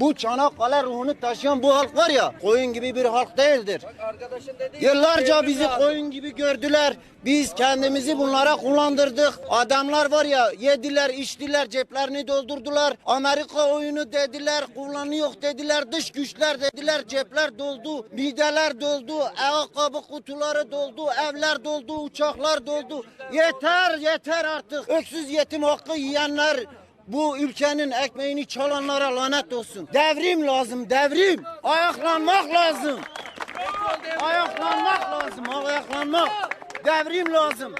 Bu Çanakkale ruhunu taşıyan bu halk var ya koyun gibi bir halk değildir. Yıllarca bizi koyun gibi gördüler. Biz kendimizi bunlara kullandırdık. Adamlar var ya yediler, içtiler, ceplerini doldurdular. Amerika oyunu dediler, kullanıyor dediler, dış güçler dediler, cepler doldu, mideler doldu, ayakkabı kutuları doldu, evler doldu, uçaklar doldu. Yeter, yeter artık. Öksüz yetim hakkı yiyenler bu ülkenin ekmeğini çalanlara lanet olsun. Devrim lazım, devrim. Ayaklanmak lazım. Ayaklanmak lazım, ayaklanmak. Devrim lazım.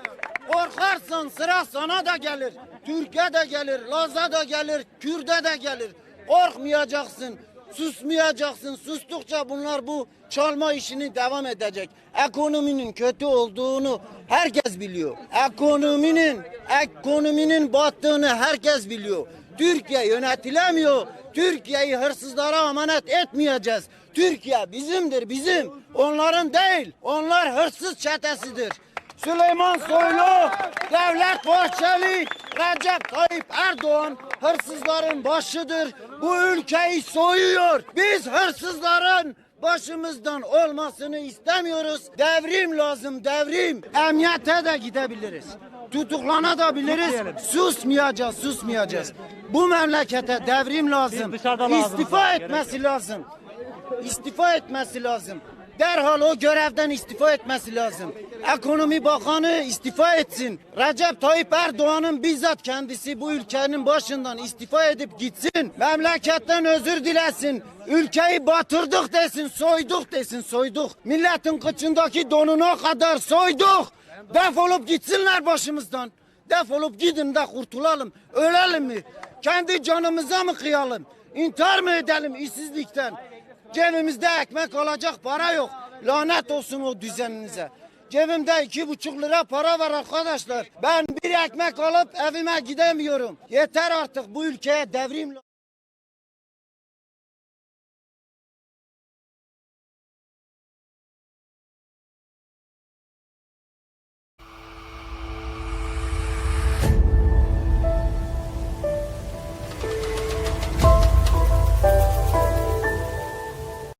Korkarsan sıra sana da gelir. Türkiye de gelir, Laz'a da gelir, Kürt'e de gelir. Korkmayacaksın, susmayacaksın. Sustukça bunlar bu çalma işini devam edecek. Ekonominin kötü olduğunu herkes biliyor. Ekonominin, ekonominin battığını herkes biliyor. Türkiye yönetilemiyor. Türkiye'yi hırsızlara emanet etmeyeceğiz. Türkiye bizimdir, bizim. Onların değil. Onlar hırsız çetesidir. Süleyman Soylu, Devlet Bahçeli, Recep Tayyip Erdoğan hırsızların başıdır. Bu ülkeyi soyuyor. Biz hırsızların başımızdan olmasını istemiyoruz. Devrim lazım, devrim. Emniyete de gidebiliriz. Tutuklanabiliriz. Susmayacağız, susmayacağız. Bu memlekete devrim lazım. İstifa etmesi lazım. İstifa etmesi lazım. Derhal o görevden istifa etmesi lazım. Ekonomi Bakanı istifa etsin. Recep Tayyip Erdoğan'ın bizzat kendisi bu ülkenin başından istifa edip gitsin. Memleketten özür dilesin. Ülkeyi batırdık desin, soyduk desin, soyduk. Milletin kıçındaki donuna kadar soyduk. Defolup gitsinler başımızdan. Defolup gidin de kurtulalım. Ölelim mi? Kendi canımıza mı kıyalım? İntihar mı edelim işsizlikten? Cebimizde ekmek alacak para yok. Lanet olsun o düzeninize. Cebimde iki buçuk lira para var arkadaşlar. Ben bir ekmek alıp evime gidemiyorum. Yeter artık bu ülkeye devrim